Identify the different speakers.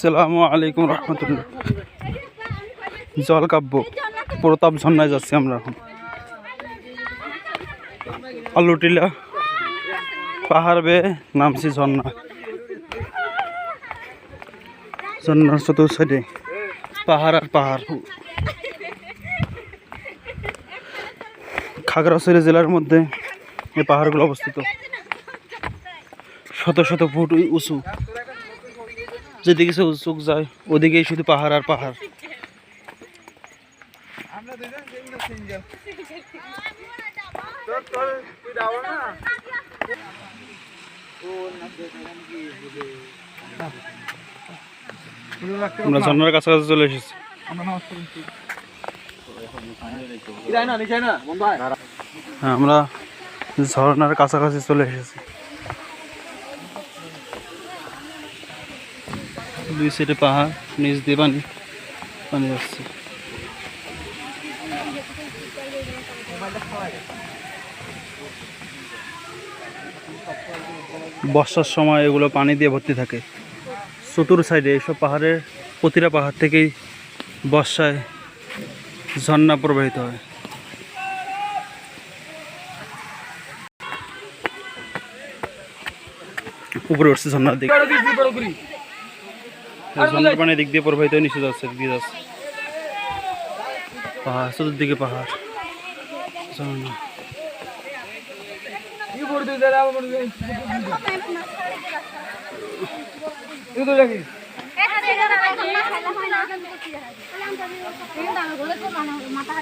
Speaker 1: সালামু আলাইকুম রহমতুল্লাহ। জল কাব্য, প্রতাপ ঝর্ণায় যাচ্ছি আমরা এখন। আলুটিলা, পাহাড় বেয়ে নামছি ঝর্ণা। ঝর্ণার চতুর সাইডে পাহাড় আর পাহাড়। খাগড়াছড়ি জেলার মধ্যে এই পাহাড়গুলো অবস্থিত। শত শত ফুট উঁচু। যেদিকে সে চোখ যায় ওদিকেই শুধু পাহাড় আর পাহাড়। আমরা ঝর্ণার কাছাকাছি চলে এসেছি। হ্যাঁ আমরা ঝর্ণার কাছাকাছি চলে এসেছি। দুই সাইডে পাহাড়, নিচ দিয়ে পানি পানি যাচ্ছে। বর্ষার সময় এগুলো পানি দিয়ে ভর্তি থাকে। চতুর সাইডে এইসব পাহাড়ের প্রতিটা পাহাড় থেকেই বর্ষায় ঝর্ণা প্রবাহিত হয়। উপরে উঠছে ঝর্ণার দিকে। ঝর্ণার পানি দিক দিয়ে প্রবাহিত নিচে যাচ্ছে দিয়ে যাচ্ছে। পাহাড় চতুর্দিকে পাহাড়। ঝর্ণা।
Speaker 2: মাথা